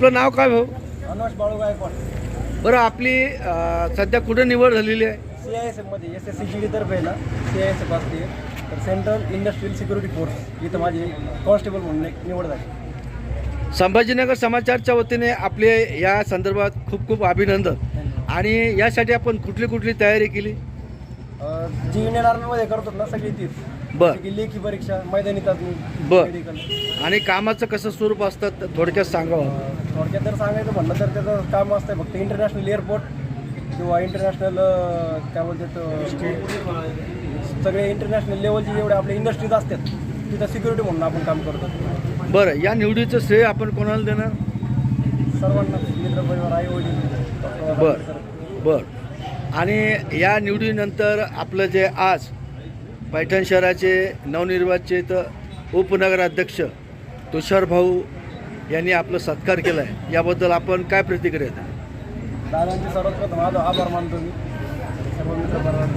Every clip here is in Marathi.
आपलं नाव काय भाऊ? अनुष बाळू गायकवाड बरं आपली अं, सध्या कुठे निवड झालेली आहे? सी आय एस एफमध्ये एस एस सी जी तर्फे आहे ना सी आय एस एफ असते तर सेंट्रल इंडस्ट्रियल सिक्युरिटी फोर्स इथं माझी कॉन्स्टेबल म्हणून एक निवड झाली. संभाजीनगर समाचारच्या वतीने आपले या संदर्भात खूप खूप अभिनंदन. आणि यासाठी आपण कुठली कुठली तयारी केली? जी इंडियन आर्मीमध्ये करतो ना सगळी तीच बर. जसं की लेखी परीक्षा मैदानी चाचणी बर. मेडिकल आणि कामाचं कसं स्वरूप असतं थोडक्यात सांगावं थोडक्यात जर सांगायचं म्हणलं तर त्याचं काम असतं फक्त इंटरनॅशनल एअरपोर्ट किंवा इंटरनॅशनल काय बोलतात स्टेट सगळे इंटरनॅशनल लेवलचे जेवढे आपले इंडस्ट्रीज असतात तिथं सिक्युरिटी म्हणून आपण काम करतो बरं या निवडीचं श्रेय आपण कोणाला देणार सर्वांना मित्र परिवार आई वडील बर. बर आणि या निवडीनंतर आपलं जे आज पैठण शहराचे नवनिर्वाचित उपनगराध्यक्ष तुषार भाऊ यांनी आपलं सत्कार केला आहे याबद्दल आपण काय प्रतिक्रिया? दादांचे प्रथम आदर आभार मानतो मी. सर्व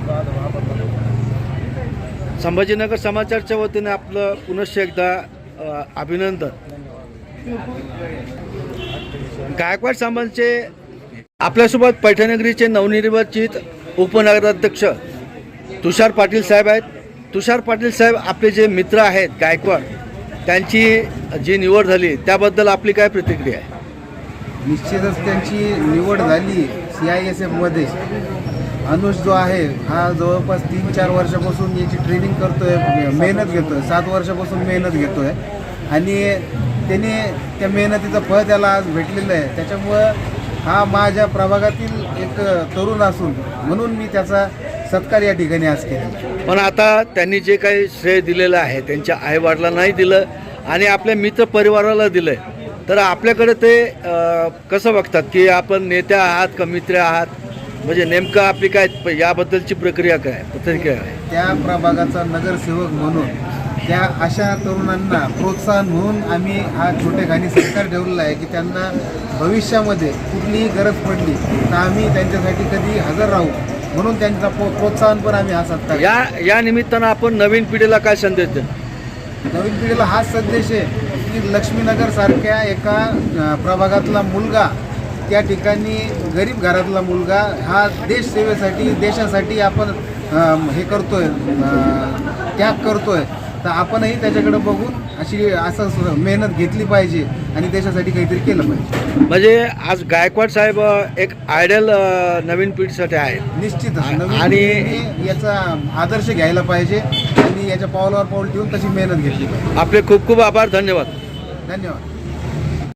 आभार मानतो. संभाजीनगर समाचारच्या वतीने आपलं पुनश्च एकदा अभिनंदन. गायकवाड समाजचे आपल्यासोबत पैठणनगरीचे नवनिर्वाचित उपनगराध्यक्ष तुषार पाटील साहेब आहेत. तुषार पाटील साहेब आपले जे मित्र आहेत गायकवाड त्यांची जी निवड झाली त्याबद्दल आपली काय प्रतिक्रिया आहे? निश्चितच त्यांची निवड झाली सी आय एस एफमध्ये अनुज जो आहे हा जवळपास तीन चार वर्षापासून याची ट्रेनिंग करतोय मेहनत घेतोय. सात वर्षापासून मेहनत घेतोय. आणि त्याने त्या मेहनतीचं फळ त्याला आज भेटलेलं आहे. त्याच्यामुळं हा माझ्या प्रभागातील एक तरुण असून म्हणून मी त्याचा सत्कार या ठिकाणी आज केला. पण आता त्यांनी जे काही श्रेय दिलेलं आहे त्यांच्या आईवडिला नाही दिलं आणि आपल्या मित्र परिवाराला दिलं तर आपल्याकडे ते कसं बघतात की आपण नेते आहात का मित्र आहात? म्हणजे नेमकं आपली काय याबद्दलची प्रक्रिया काय प्रतिक्रिया आहे? त्या प्रभागाचा नगरसेवक म्हणून त्या अशा तरुणांना प्रोत्साहन म्हणून आम्ही हा छोटेखानी सत्कार ठेवलेला आहे की त्यांना भविष्यामध्ये कुठलीही गरज पडली तर आम्ही त्यांच्यासाठी कधी हजर राहू म्हणून त्यांचा प्रो प्रोत्साहन पण आम्ही हा सत्कार या या निमित्तानं आपण नवीन पिढीला काय संदेश देतो? नवीन पिढीला हाच संदेश आहे की लक्ष्मीनगर सारख्या एका प्रभागातला मुलगा त्या ठिकाणी गरीब घरातला मुलगा हा देश सेवेसाठी देशासाठी आपण हे करतोय त्याग करतोय. तर आपणही त्याच्याकडे बघून अशी असं स- मेहनत घेतली पाहिजे आणि देशासाठी काहीतरी केलं पाहिजे. म्हणजे आज गायकवाड साहेब अ, एक आयडल नवीन पिढीसाठी आहे नवीन आणि- पिढीने याचा आदर्श घ्यायला पाहिजे आणि याच्या पावलावर पाऊल ठेवून तशी मेहनत घेतली पाहिजे. आपले खूप खूप आभार धन्यवाद. धन्यवाद.